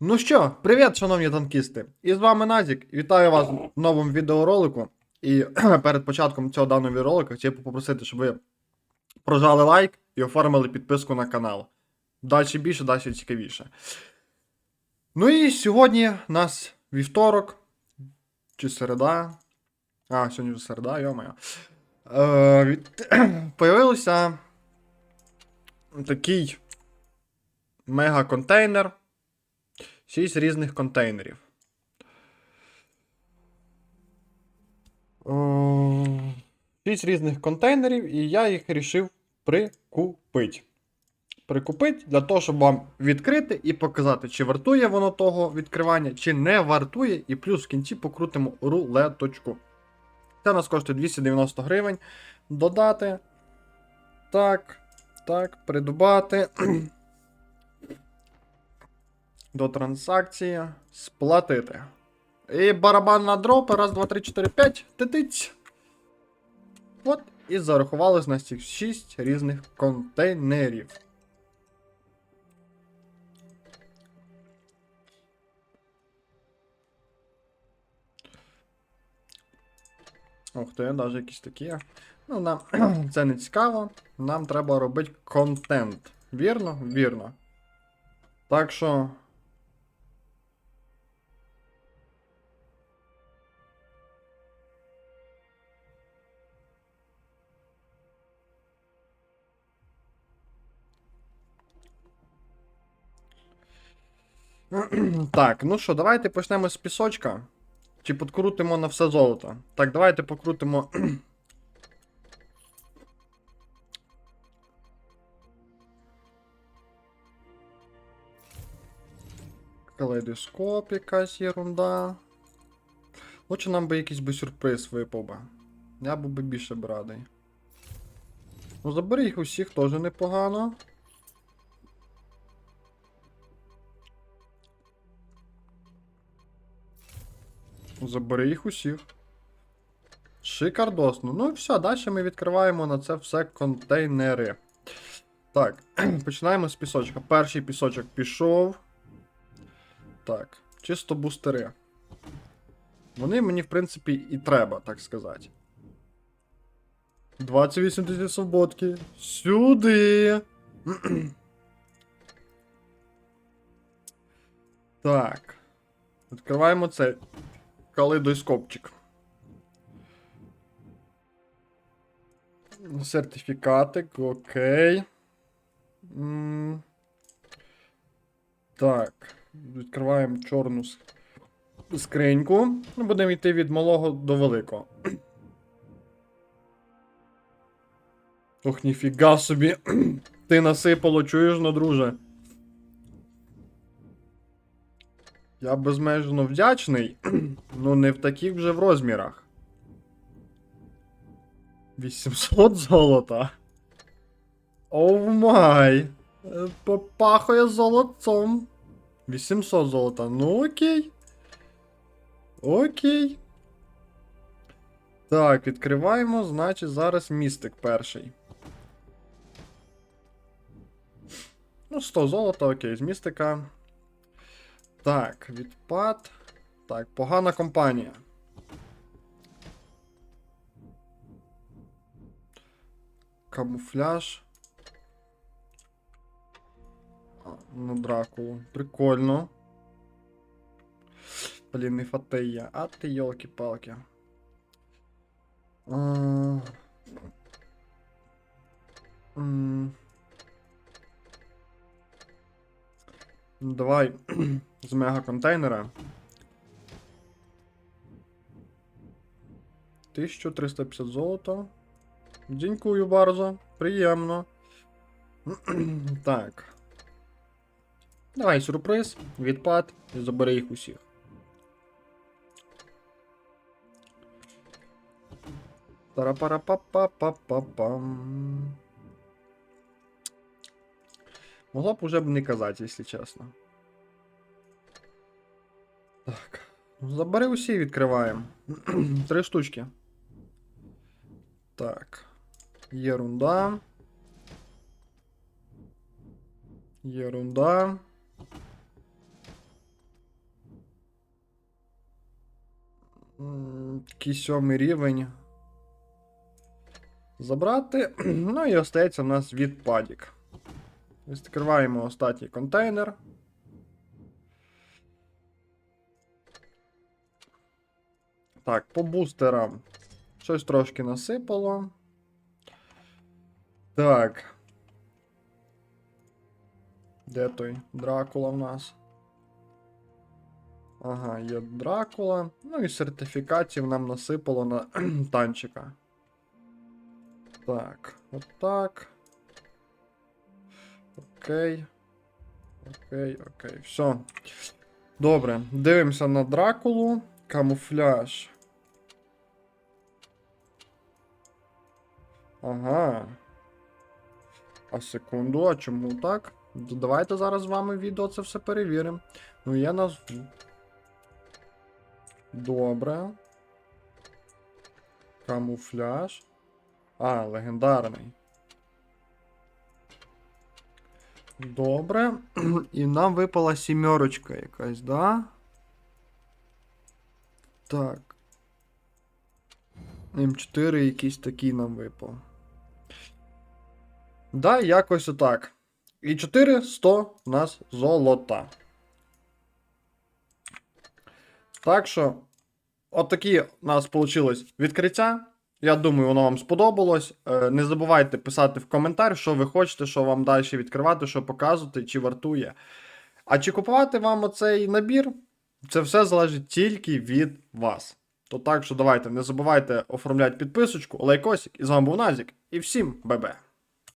Ну що, привіт, шановні танкісти! І з вами Назік. Вітаю вас в новому відеоролику. І перед початком цього даного відеоролика хотів попросити, щоб ви прожали лайк і оформили підписку на канал. Далі більше, далі цікавіше. Ну і сьогодні у нас вівторок чи середа. А, сьогодні вже середа, йомаю. Е. Появився такий мега-контейнер. 6 різних контейнерів. О, 6 різних контейнерів, і я їх вирішив прикупити. Прикупити для того, щоб вам відкрити і показати, чи вартує воно того відкривання, чи не вартує, і плюс в кінці покрутимо рулеточку. Це нас коштує 290 гривень. Додати. Так. Так, придбати. До транзакції сплатити. І барабан на дропи. Раз, два, три, чотири, п'ять. Титиць. От. І зарахували з нас цих 6 різних контейнерів. Ух ти, навіть якісь такі. Ну, нам це не цікаво. Нам треба робити контент. Вірно? Вірно. Так що. Так, ну що, давайте почнемо з пісочка. Чи подкрутимо на все золото? Так, давайте покрутимо. Калейдоскоп якась ерунда. Лучше нам би якийсь би сюрприз випав би. Я був би більше б радий. Ну, забери їх усіх теж непогано. Забери їх усіх. Шикардосно. Ну і все, далі ми відкриваємо на це все контейнери. Так, починаємо з пісочка. Перший пісочок пішов. Так, чисто бустери. Вони мені, в принципі, і треба, так сказати. 28 тисяч свободки. Сюди. так. Відкриваємо цей калейдоскопчик. Сертифікатик, окей. М, Так. Відкриваємо чорну скриньку. Ну, Будемо йти від малого до великого. Ох, ніфіга собі. Ти насипало, чуєш, ну, друже. Я безмежно вдячний, ну не в таких вже в розмірах. 800 золота. Оу май. Е, Попахує золотцом. 800 золота. Ну окей. Окей. Так, відкриваємо, значить, зараз містик перший. Ну, 100 золота, окей, з містика. Так, відпад. Так, погана компанія. Камуфляж. А, Ну, Дракулу. Прикольно. Блін, не фатея. А ти йолки-палки. А... Давай з мега-контейнера. 1350 золота. Дякую bardzo. Приємно. так. Давай сюрприз, відпад і забери їх усіх. Тара-пара-па-па-па-па-пам. Могла б уже б не казати, якщо чесно. Так. Ну, забери усі і відкриваємо. Три штучки. Так. Єрунда. Єрунда. Такий сьомий рівень. Забрати. Ну і остається у нас відпадік. Відкриваємо останній контейнер. Так, по бустерам. Щось трошки насипало. Так. Де той Дракула в нас? Ага, є Дракула. Ну і сертифікатів нам насипало на танчика. Так, отак. Окей. Окей, окей, все. Добре, дивимося на Дракулу. Камуфляж. Ага. А секунду, а чому так? Давайте зараз з вами відео це все перевіримо. Ну, я назву. Добре. Камуфляж. А, легендарний. Добре. І нам випала сімерочка якась, да? Так. М4 якийсь такий нам випав. Да, якось отак. І 400 у нас золота. Так що, отакі у нас вийшло відкриття. Я думаю, воно вам сподобалось. Е, Не забувайте писати в коментар, що ви хочете, що вам далі відкривати, що показувати, чи вартує. А чи купувати вам оцей набір? Це все залежить тільки від вас. То так що давайте не забувайте оформляти підписочку, лайкосик. І з вами був Назік. І всім бебе!